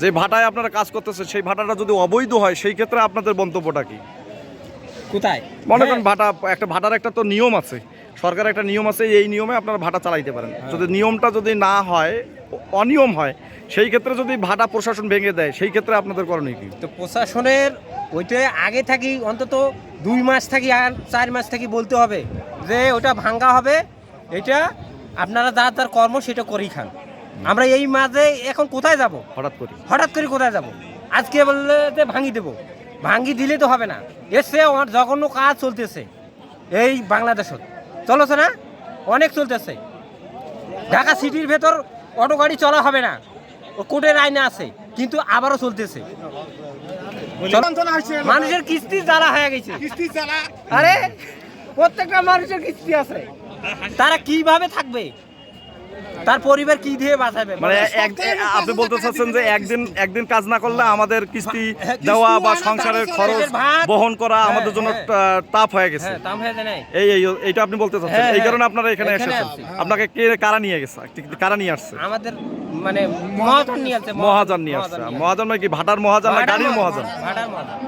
যে ভাটায় আপনারা কাজ করতেছে সেই ভাটাটা যদি অবৈধ হয় সেই ক্ষেত্রে আপনাদের মন্তব্যটা কি? কোথায়? মনে করেন ভাটা একটা ভাটার একটা তো নিয়ম আছে। সরকারের একটা নিয়ম আছে এই নিয়মে আপনারা ভাটা চালাইতে পারেন। যদি নিয়মটা যদি না হয় অনিয়ম হয় সেই ক্ষেত্রে যদি ভাটা প্রশাসন ভেঙে দেয় সেই ক্ষেত্রে আপনাদের করণীয় কি? তো প্রশাসনের ওইটা আগে থাকি অন্তত দুই মাস থাকি আর চার মাস থাকি বলতে হবে যে ওটা ভাঙ্গা হবে। এটা আপনারা যার যার কর্ম সেটা করেই খান। আমরা এই মাঝে এখন কোথায় যাব? হঠাৎ করে হঠাৎ করে কোথায় যাব? আজকে বললে যে ভাঙি দেবো। ভাঙি দিলে তো হবে না। এসে আমার জঘন্য কাজ চলতেছে এই বাংলাদেশত। চলছে না অনেক চলতেছে। ঢাকা সিটির ভেতর অটো গাড়ি চলা হবে না। ও কোর্টের আইনে আছে কিন্তু আবারও চলতেছে। মানুষের কিস্তি জ্বালা হয়ে গেছে। আরে প্রত্যেকটা মানুষের কিস্তি আছে। তারা কীভাবে থাকবে? তার পরিবার কি দিয়ে বাঁচাবে? মানে আপনি বলতে চাচ্ছেন যে একদিন একদিন কাজ না করলে আমাদের কিস্তি দেওয়া বা সংসারের খরচ বহন করা আমাদের জন্য তাপ হয়ে গেছে। হ্যাঁ হয়ে নাই। এই এই এইটা আপনি বলতে চাচ্ছেন। হ্যাঁ, এই হ্যাঁ। কারণে আপনারা এখানে এখানে এসেছেন। আপনাকে কে কারা নিয়ে গেছে? কারা নিয়ে আসছে? আমাদের মানে মহাজন নিয়ে আসছে মহাজন। নিয়ে আসছে। মহাজন মানে কি? ভাটার মহাজন না গাড়ির মহাজন? ভাটার মহাজন।